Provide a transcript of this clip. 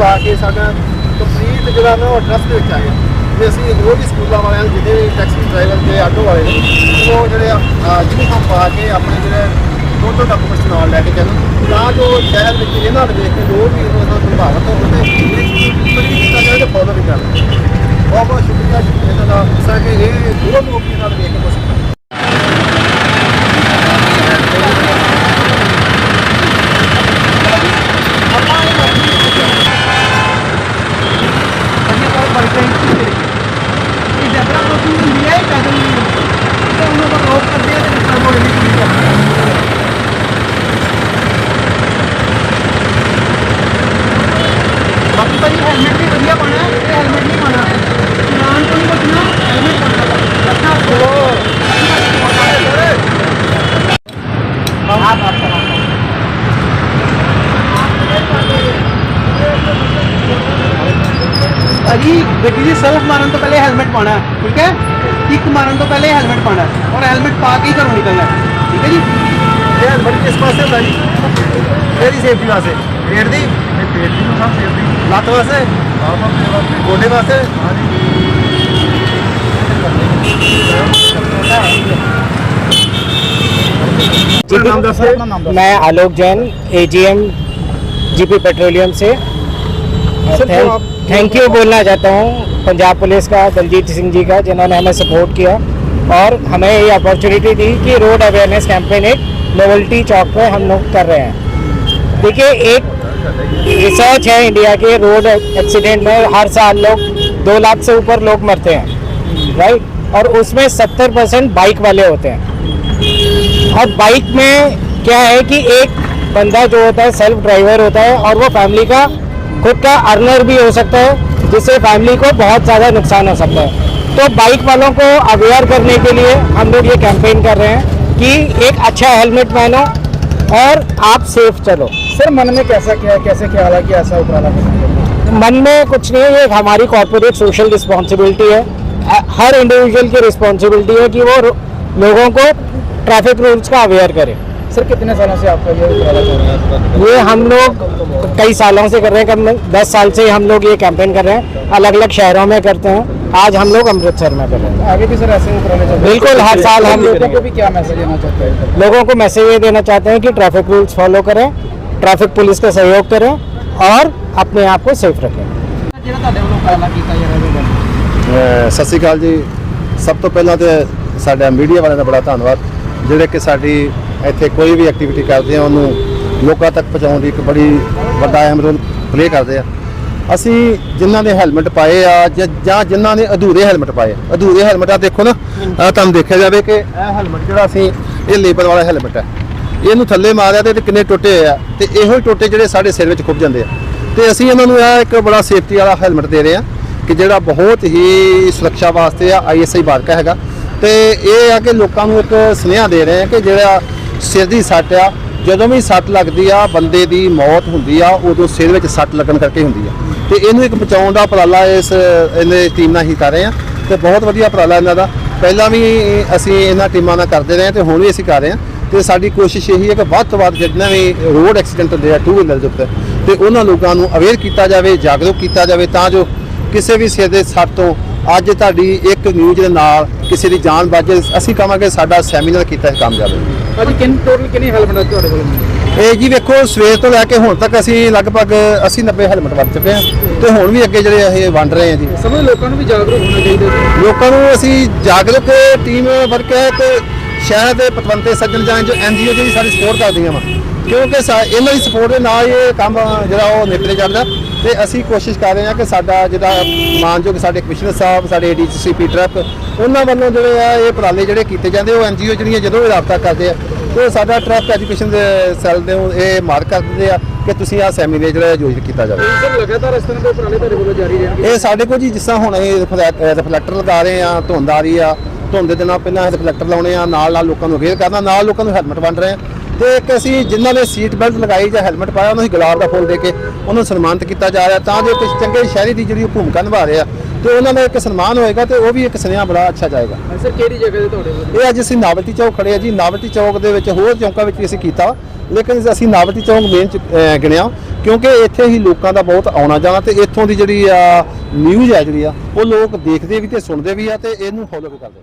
ਪਾ ਕੇ ਸਾਡਾ ਕੰਪਲੀਟ ਜਿਹੜਾ ਨਾ ਉਹ ਟਰਸਟ ਵਿੱਚ ਗਿਆ। ਤੇ ਅਸੀਂ ਹੋਰ ਵੀ ਸਕੂਲਾਂ ਵਾਲਿਆਂ ਨੂੰ ਜਿਹਦੇ ਟੈਕਸੀ ਡਰਾਈਵਰ ਤੇ ਆਟੋ ਵਾਲੇ ਨੇ, ਉਹ ਜਿਹੜੇ ਯੂਨੀਫਾਰਮ ਪਾ ਕੇ ਆਪਣੇ ਜਿਹੜੇ ਟੋਟਲ ਡਾਕੂਮੈਂਟਸ ਨਾਲ ਲੈ ਕੇ ਚੱਲਣ। ਤਾਂ ਜੋ ਸ਼ਹਿਰ ਵਿੱਚ ਇਹਨਾਂ ਨੂੰ ਦੇਖ ਕੇ ਜੋ ਵੀ ਉਹਨਾਂ ਨਾਲ ਪ੍ਰਭਾਵਿਤ ਹੋਣ ਪੂਰੀ ਕੀਤਾ ਜਾਵੇ ਤੇ ਫੋਲੋ ਵੀ ਕਰਨ। ਬਹੁਤ ਬਹੁਤ ਸ਼ੁਕਰੀਆ ਜੀ ਇਹਨਾਂ ਦਾ। ਸਾ ਕਿ ਇਹ ਦੋ ਲੋਕ ਇਹਨਾਂ ਨੂੰ ਦੇਖ ਕੇ ਭਾਜੀ ਗੱਡੀ ਦੀ ਸੈਲਫ ਮਾਰਨ ਤੋਂ ਪਹਿਲੇ ਹੈਲਮਟ ਪਾਣਾ ਹੈ, ਠੀਕ ਹੈ ਕਿੱਕ ਮਾਰਨ ਤੋਂ ਪਹਿਲੇ ਹੈਲਮਟ ਪਾਣਾ ਹੈ ਔਰ ਹੈਲਮਟ ਪਾ ਕੇ ਹੀ ਘਰੋਂ ਨਿਕਲਣਾ ਹੈ, ਠੀਕ ਹੈ ਜੀ ਇਹ ਹੈਲਮਟ ਕਿਸ ਪਾਸੇ ਹੁੰਦਾ ਜੀ ਇਹਦੀ ਸੇਫਟੀ ਵਾਸਤੇ ਪੇਟ ਦੀ ਪੇਟ ਦੀ ਸਭ ਸੇਫਟੀ ਲੱਤ ਵਾਸਤੇ ਗੋਡੇ ਵਾਸਤੇ ਨਾਮ ਦੱਸੋ ਆਪਣਾ ਨਾਮ मैं Alok Jain AGM GP petroleum से सर, तो आप- थैंक यू बोलना चाहता हूँ पंजाब पुलिस का, दलजीत सिंह जी का, जिन्होंने हमें सपोर्ट किया। और हमें ये अपॉर्चुनिटी दी कि रोड अवेयरनेस कैंपेन एक नोवल्टी चौक पर हम लोग कर रहे हैं। देखिए, एक रिसर्च है इंडिया के रोड एक्सीडेंट में हर साल लोग, दो लाख से ऊपर लोग मरते हैं राइट और उसमें सत्तर परसेंट बाइक वाले होते हैं। और बाइक में क्या है कि एक बंदा जो होता है सेल्फ ड्राइवर होता है, और वो फैमिली का खुद का अर्नर भी हो सकता है जिससे फैमिली को बहुत ज़्यादा नुकसान हो सकता है। तो बाइक वालों को अवेयर करने के लिए हम लोग ये कैंपेन कर रहे हैं कि एक अच्छा हेलमेट पहनो और आप सेफ़ चलो। सर मन में कैसा क्या कैसे क्या है कि ऐसा उपराला मन में कुछ नहीं है हमारी कॉर्पोरेट सोशल रिस्पॉन्सिबिलिटी है। हर इंडिविजुअल की रिस्पॉन्सिबिलिटी है कि वो लोगों को ट्रैफ़िक रूल्स का अवेयर करे। सर कितने सालों से आपका ये उपराला चल रहा है ये हम लोग कई सालों से कर रहे हैं कम दस साल से हम लोग ये कैंपेन कर रहे हैं अलग अलग शहरों में करते हैं आज हम लोग अमृतसर में कर रहे हैं आगे भी सर ऐसे उपराले चल बिल्कुल, हर साल हम लोगों को भी क्या मैसेज देना चाहते हैं लोगों को मैसेज ये देना चाहते हैं कि ट्रैफिक रूल्स फॉलो करें ट्रैफिक पुलिस का सहयोग करें और अपने आप को सेफ रखें ਜਿਹੜਾ ਤੁਹਾਡੇ ਵੱਲੋਂ ਉਪਰਾਲਾ ਕੀਤਾ ਜਾ ਰਿਹਾ ਹੈ ਅਹ ਸਤਿ ਸ਼੍ਰੀ ਅਕਾਲ ਜੀ ਸਭ ਤੋਂ ਪਹਿਲਾਂ ਤੇ ਸਾਡਾ ਮੀਡੀਆ ਵਾਲਿਆਂ ਦਾ ਬੜਾ ਧੰਨਵਾਦ ਜਿਹੜੇ ਕਿ ਸਾਡੀ ਇੱਥੇ ਕੋਈ ਵੀ ਐਕਟੀਵਿਟੀ ਕਰਦੇ ਆ, ਉਹਨੂੰ ਲੋਕਾਂ ਤੱਕ ਪਹੁੰਚਾਉਣ ਦੀ ਇੱਕ ਬੜੀ ਵੱਡਾ ਅਹਿਮ ਰੋਲ ਪਲੇ ਕਰਦੇ ਆ। ਅਸੀਂ ਜਿਨ੍ਹਾਂ ਨੇ ਹੈਲਮਟ ਪਾਏ ਆ ਜਾਂ- ਜਾਂ ਜਿਨ੍ਹਾਂ ਨੇ ਅਧੂਰੇ ਹੈਲਮਟ ਪਾਏ ਅਧੂਰੇ ਹੈਲਮਟ ਆ, ਦੇਖੋ ਨਾ ਆਹ ਤੁਹਾਨੂੰ ਦੇਖਿਆ ਜਾਵੇ ਕਿ ਇਹ ਹੈਲਮਟ ਜਿਹੜਾ ਅਸੀਂ, ਇਹ ਲੇਬਰ ਵਾਲਾ ਹੈਲਮਟ ਹੈ ਇਹਨੂੰ ਥੱਲੇ ਮਾਰਿਆ ਤੇ ਇਹਦੇ ਕਿੰਨੇ ਟੁੱਟੇ ਹੋਏ ਆ, ਤੇ ਇਹੋ ਹੀ ਟੁੱਟੇ ਜਿਹੜੇ ਸਾਡੇ ਸਿਰ ਵਿੱਚ ਖੁੱਭ ਜਾਂਦੇ ਆ। ਤੇ ਅਸੀਂ ਇਹਨਾਂ ਨੂੰ ਇਹ ਇੱਕ ਬੜਾ ਸੇਫਟੀ ਵਾਲਾ ਹੈਲਮਟ ਦੇ ਰਹੇ ਆ ਕਿ ਜਿਹੜਾ ਬਹੁਤ ਹੀ ਸੁਰੱਖਿਆ ਵਾਸਤੇ ਆ ਆਈਐਸਆਈ ਮਾਰਕਾ ਹੈਗਾ। ਤੇ ਇਹ ਆ ਕਿ ਲੋਕਾਂ ਨੂੰ ਇੱਕ ਸੁਨੇਹਾ ਦੇ ਰਹੇ ਆ ਕਿ ਜਿਹੜਾ ਸਿਰ ਦੀ ਸੱਟ ਆ। ਜਦੋਂ ਵੀ ਸੱਟ ਲੱਗਦੀ ਆ, ਬੰਦੇ ਦੀ ਮੌਤ ਹੁੰਦੀ ਆ, ਉਦੋਂ ਸਿਰ ਵਿੱਚ ਸੱਟ ਲੱਗਣ ਕਰਕੇ ਹੁੰਦੀ ਆ। ਤੇ ਇਹਨੂੰ ਇੱਕ ਬਚਾਉਣ ਦਾ ਉਪਰਾਲਾ ਇਸ, ਇਹਨੇ ਟੀਮ ਨਾਲ ਹੀ ਕਰ ਰਹੇ ਆ। ਤੇ ਬਹੁਤ ਵਧੀਆ ਉਪਰਾਲਾ ਇਹਨਾਂ ਦਾ। ਪਹਿਲਾਂ ਵੀ ਅਸੀਂ ਇਹਨਾਂ ਟੀਮਾਂ ਨਾਲ ਕਰਦੇ ਰਹੇ ਹਾਂ ਤੇ ਹੁਣ ਵੀ ਅਸੀਂ ਕਰ ਰਹੇ ਹਾਂ ਤੇ ਸਾਡੀ ਕੋਸ਼ਿਸ਼ ਇਹੀ ਹੈ ਕਿ ਵੱਧ ਤੋਂ ਵੱਧ ਜਿੰਨਾ ਵੀ ਰੋਡ ਐਕਸੀਡੈਂਟ ਹੁੰਦੇ ਆ ਟੂ ਵੀਲਰ ਦੇ ਉੱਤੇ, ਤੇ ਉਹਨਾਂ ਲੋਕਾਂ ਨੂੰ ਅਵੇਅਰ ਕੀਤਾ ਜਾਵੇ, ਜਾਗਰੂਕ ਕੀਤਾ ਜਾਵੇ ਤਾਂ ਜੋ ਕਿਸੇ ਵੀ ਸਿਰ ਦੇ ਸੱਟ ਤੋਂ ਅੱਜ ਤੁਹਾਡੀ ਇੱਕ ਨਿਊਜ਼ ਦੇ ਨਾਲ ਕਿਸੇ ਦੀ ਜਾਨ ਬਚੇ ਅਸੀਂ ਕਹਾਂਗੇ ਸਾਡਾ ਸੈਮੀਨਾਰ ਕੀਤਾ ਹੈ ਕਾਮਯਾਬ। ਹੈ ਅੱਜ ਕਿੰਨ ਟੋਟਲ ਕਿੰਨੀ ਹੈਲਮਟ ਤੁਹਾਡੇ ਕੋਲ? ਇਹ ਜੀ ਵੇਖੋ ਸਵੇਰ ਤੋਂ ਲੈ ਕੇ ਹੁਣ ਤੱਕ ਅਸੀਂ ਲਗਭਗ 80 90 ਹੈਲਮਟ ਵਰਤ ਚੁੱਕੇ ਹਾਂ ਤੇ ਹੁਣ ਵੀ ਅੱਗੇ ਜਿਹੜੇ ਇਹ ਵੰਡ ਰਹੇ ਹਾਂ ਜੀ। ਸਮਝ ਲੋਕਾਂ ਨੂੰ ਵੀ ਜਾਗਰੂਕ ਹੋਣਾ ਚਾਹੀਦਾ ਲੋਕਾਂ ਨੂੰ ਅਸੀਂ ਜਾਗਰੂਕ ਟੀਮ ਵਰਕ ਹੈ ਤੇ ਸ਼ਹਿਰ ਦੇ ਪਤਵੰਤੇ ਸੱਜਣ ਜਾਂ ਜੋ ਐਨਜੀਓ ਜਿਹੜੀ ਸਾਡੀ ਸਪੋਰਟ ਕਰਦੀਆਂ ਵਾ। ਕਿਉਂਕਿ ਇਹਨਾਂ ਦੀ ਸਪੋਰਟ ਦੇ ਨਾਲ ਇਹ ਕੰਮ ਜਿਹੜਾ ਉਹ ਨਿਪਟੇ ਜਾਂਦਾ ਤੇ ਅਸੀਂ ਕੋਸ਼ਿਸ਼ ਕਰ ਰਹੇ ਹਾਂ ਕਿ ਸਾਡਾ ਜਿਹੜਾ ਮਾਨਯੋਗ ਸਾਡੇ ਕਮਿਸ਼ਨਰ ਸਾਹਿਬ ਸਾਡੇ ਡੀਸੀਪੀ ਟਰੱਕ ਉਹਨਾਂ ਵੱਲੋਂ ਜਿਹੜੇ ਆ ਇਹ ਉਪਰਾਲੇ ਜਿਹੜੇ ਕੀਤੇ ਜਾਂਦੇ ਉਹ ਐਨਜੀਓ ਜਿਹੜੀਆਂ ਜਦੋਂ ਵੀ ਰਾਬਤਾ ਕਰਦੇ ਆ ਤੇ ਸਾਡਾ ਟਰੱਕ ਐਜੂਕੇਸ਼ਨ ਦੇ ਸੈੱਲ ਦੇ ਉਹ ਇਹ ਮਾਰਕ ਕਰ ਦਿੰਦੇ ਆ ਕਿ ਤੁਸੀਂ ਆ ਸੈਮੀਨਾਰ ਜਿਹੜਾ ਆਯੋਜਿਤ ਕੀਤਾ ਜਾਵੇ। ਲਗਾਤਾਰ ਇਸ ਤਰ੍ਹਾਂ ਦੇ ਉਪਰਾਲੇ ਤੁਹਾਡੇ ਵੱਲੋਂ ਜਾਰੀ ਰਹਿਣਗੇ? ਇਹ ਸਾਡੇ ਕੋਲ ਜੀ ਜਿਸ ਤਰ੍ਹਾਂ ਹੁਣ ਅਸੀਂ ਰਿਫਲੈਕਟਰ ਲਗਾ ਰਹੇ ਆ ਧੁੰਦ ਆ ਰਹੀ ਆ ਧੁੰਦ ਦੇ ਨਾਲ ਪਹਿਲਾਂ ਰਿਫਲੈਕਟਰ ਲਾਉਣੇ ਆ ਨਾਲ ਨਾਲ ਲੋਕਾਂ ਨੂੰ ਅਵੇਅਰ ਕਰਨਾ ਨਾਲ ਲੋਕਾਂ ਨੂੰ ਹੈਲਮਟ ਵੰਡ ਰਹੇ ਆ। ਤੇ ਇੱਕ ਅਸੀਂ ਜਿਨ੍ਹਾਂ ਨੇ ਸੀਟ ਬੈਲਟ ਲਗਾਈ ਜਾਂ ਹੈਲਮਟ ਪਾਇਆ ਉਹਨਾਂ ਨੂੰ ਗੁਲਾਬ ਦਾ ਫੁੱਲ ਦੇ ਕੇ ਉਹਨੂੰ ਸਨਮਾਨਿਤ ਕੀਤਾ ਜਾ ਰਿਹਾ। ਤਾਂ ਜੋ ਕੁਝ ਚੰਗੇ ਸ਼ਹਿਰੀ ਦੀ ਜਿਹੜੀ ਭੂਮਿਕਾ ਨਿਭਾ ਰਹੇ ਆ ਤੇ ਉਹਨਾਂ ਦਾ ਇੱਕ ਸਨਮਾਨ ਹੋਏਗਾ ਤੇ ਉਹ ਵੀ ਇੱਕ ਸੁਨੇਹਾ ਬੜਾ ਅੱਛਾ ਜਾਏਗਾ। ਸਰ ਕਿਹੜੀ ਜਗ੍ਹਾ ਤੇ ਤੁਹਾਡੇ ਇਹ ਅੱਜ ਅਸੀਂ ਨਾਵਲਟੀ ਚੌਕ ਖੜੇ ਆ ਜੀ। ਨਾਵਲਟੀ ਚੌਕ ਦੇ ਵਿੱਚ ਹੋਰ ਚੌਂਕਾਂ ਵਿੱਚ ਵੀ ਅਸੀਂ ਕੀਤਾ। ਲੇਕਿਨ ਅਸੀਂ ਨਾਵਲਟੀ ਚੌਕ ਮੇਨ ਗਿਣਿਆ ਕਿਉਂਕਿ ਇੱਥੇ ਹੀ ਲੋਕਾਂ ਦਾ ਬਹੁਤ ਆਉਣਾ ਜਾਣਾ ਤੇ ਇੱਥੋਂ ਦੀ ਜਿਹੜੀ ਆ ਨਿਊਜ਼ ਹੈ ਜਿਹੜੀ ਆ ਉਹ ਲੋਕ ਦੇਖਦੇ ਵੀ ਤੇ ਸੁਣਦੇ ਵੀ ਆ ਤੇ ਇਹਨੂੰ ਫੋਲੋ ਵੀ ਕਰਦੇ